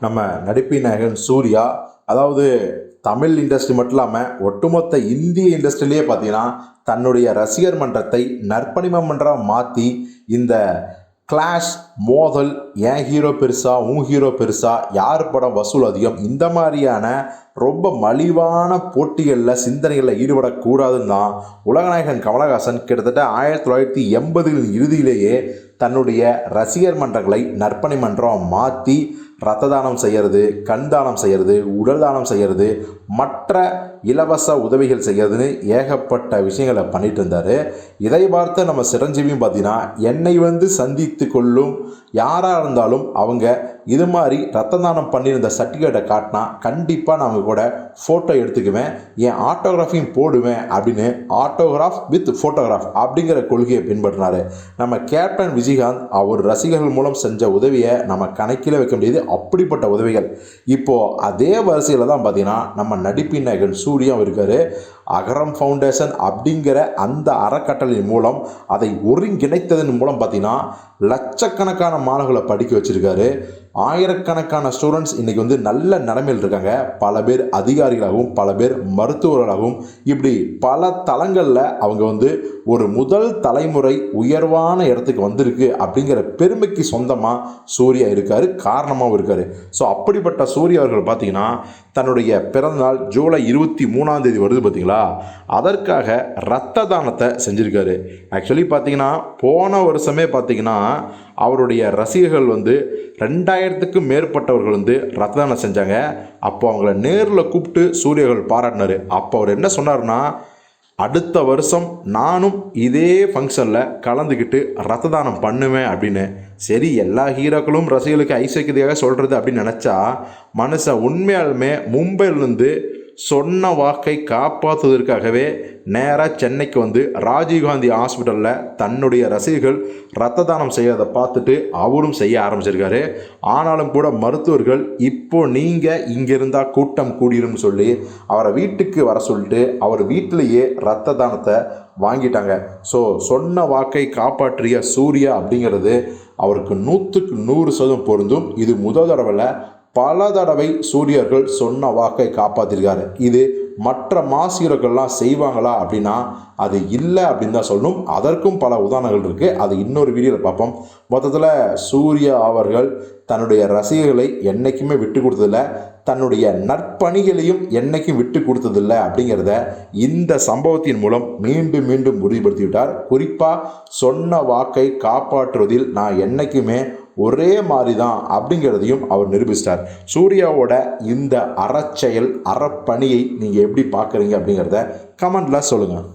நம்ம நடிப்பின் நாயகன் சூர்யா அதாவது தமிழ் இண்டஸ்ட்ரி மட்டும் இல்லாமல் ஒட்டுமொத்த இந்திய இண்டஸ்ட்ரியிலே பார்த்தீங்கன்னா தன்னுடைய ரசிகர் மன்றத்தை நற்பணிம மன்றம் மாற்றி இந்த கிளாஷ் மோதல் என் ஹீரோ பெருசா உன் ஹீரோ பெருசா யார் படம் வசூல் அதிகம் இந்த மாதிரியான ரொம்ப மலிவான போட்டிகளில் சிந்தனைகளில் ஈடுபடக்கூடாதுன்னு தான் உலகநாயகன் கமலஹாசன் கிட்டத்தட்ட ஆயிரத்தி தொள்ளாயிரத்தி எண்பதுகளின் இறுதியிலேயே தன்னுடைய ரசிகர் மன்றங்களை நற்பணி மன்றம் மாற்றி ரத்த தானம் செய்கிறது கண் தானம் செய்கிறது உடல் தானம் செய்கிறது மற்ற இலவச உதவிகள் செய்கிறதுன்னு ஏகப்பட்ட விஷயங்களை பண்ணிட்டு இருந்தார். இதை பார்த்து நம்ம சிரஞ்சீவியும் பார்த்தீங்கன்னா என்னை வந்து சந்தித்து கொள்ளும் யாராக இருந்தாலும் அவங்க இது மாதிரி ரத்த தானம் பண்ணியிருந்த சர்டிஃபிகேட்டை காட்டினா கண்டிப்பாக நான் கூட ஃபோட்டோ எடுத்துக்குவேன் என் ஆட்டோகிராஃபியும் போடுவேன் அப்படின்னு ஆட்டோகிராஃப் வித் ஃபோட்டோகிராஃப் அப்படிங்கிற கொள்கையை பின்பற்றினார். நம்ம கேப்டன் விஜயகாந்த் அவர் ரசிகர்கள் மூலம் செஞ்ச உதவியை நம்ம கணக்கில் வைக்க முடியாது அப்படிப்பட்ட உதவிகள். இப்போது அதே வரிசையில் தான் பார்த்திங்கன்னா நம்ம நடிப்பின் நாயகன் சூரியம் இருக்கார். அகரம் ஃபவுண்டேஷன் அப்படிங்கிற அந்த அறக்கட்டளையின் மூலம் அதை ஒருங்கிணைத்ததன் மூலம் பார்த்தீங்கன்னா லட்சக்கணக்கான மாணவர்களை படிக்க வச்சுருக்காரு. ஆயிரக்கணக்கான ஸ்டூடெண்ட்ஸ் இன்றைக்கி வந்து நல்ல நிலைமையில் இருக்காங்க. பல பேர் அதிகாரிகளாகவும் பல பேர் மருத்துவர்களாகவும் இப்படி பல தளங்களில் அவங்க வந்து ஒரு முதல் தலைமுறை உயர்வான இடத்துக்கு வந்திருக்கு அப்படிங்கிற பெருமைக்கு சொந்தமாக சூர்யா இருக்கார் காரணமாகவும் இருக்கார். ஸோ அப்படிப்பட்ட சூர்யா அவர்கள் பார்த்தீங்கன்னா தன்னுடைய பிறந்தநாள் ஜூலை இருபத்தி மூணாம் தேதி வருது பார்த்தீங்களா அதற்காக ரத்த தானத்தை செஞ்சுருக்காரு. ஆக்சுவலி பார்த்தீங்கன்னா போன வருஷமே பார்த்தீங்கன்னா அவருடைய ரசிகர்கள் வந்து ரெண்டாயிரத்துக்கும் மேற்பட்டவர்கள் வந்து ரத்த தானம் செஞ்சாங்க. அப்போ அவங்கள நேரில் கூப்பிட்டு சூரியர்கள் பாராட்டினார். அப்போ அவர் என்ன சொன்னார்னா அடுத்த வருஷம் நானும் இதே ஃபங்க்ஷனில் கலந்துக்கிட்டு ரத்த தானம் பண்ணுவேன் அப்படின்னு. சரி எல்லா ஹீரோக்களும் ரசிகர்களுக்கு ஐசைக்கிறதுக்காக சொல்கிறது அப்படின்னு நினச்சா மனுஷன் உண்மையாலுமே மும்பையிலேருந்து சொன்ன வாக்கை காப்பாற்றுவதற்காகவே நேராக சென்னைக்கு வந்து ராஜீவ்காந்தி ஹாஸ்பிட்டலில் தன்னுடைய ரசிகர்கள் ரத்த தானம் செய்யறதை பார்த்துட்டு அவரும் செய்ய ஆரம்பிச்சிருக்காரு. ஆனாலும் கூட மருத்துவர்கள் இப்போ நீங்கள் இங்கே இருந்தால் கூட்டம் கூடிரும்னு சொல்லி அவரை வீட்டுக்கு வர சொல்லிட்டு அவர் வீட்டிலேயே ரத்த தானத்தை வாங்கிட்டாங்க. ஸோ சொன்ன வாக்கை காப்பாற்றிய சூர்யா அப்படிங்கிறது அவருக்கு நூற்றுக்கு நூறு சதம் பொருந்தும். இது முதல் தடவையில் பல தடவை சூரியர்கள் சொன்ன வாக்கை காப்பாற்றிருக்காரு இது மற்ற மாசீரர்கள்லாம் செய்வாங்களா அப்படின்னா அது இல்லை அப்படின்னு தான் சொல்லணும். அதற்கும் பல உதாரணங்கள் இருக்குது அது இன்னொரு வீடியோவில் பார்ப்போம். மொத்தத்தில் சூர்யா அவர்கள் தன்னுடைய ரசிகர்களை என்றைக்குமே விட்டு கொடுத்ததில்ல. தன்னுடைய நற்பணிகளையும் என்றைக்கும் விட்டு கொடுத்ததில்ல அப்படிங்கிறத இந்த சம்பவத்தின் மூலம் மீண்டும் மீண்டும் உறுதிப்படுத்திவிட்டார். குறிப்பாக சொன்ன வாக்கை காப்பாற்றுவதில் நான் என்றைக்குமே ஒரே மாதிரி தான் அப்படிங்கிறதையும் அவர் நிரூபிச்சிட்டார். சூர்யாவோட இந்த அறச்செயல் அறப்பணியை நீங்கள் எப்படி பார்க்குறீங்க அப்படிங்கிறத கமெண்டில் சொல்லுங்கள்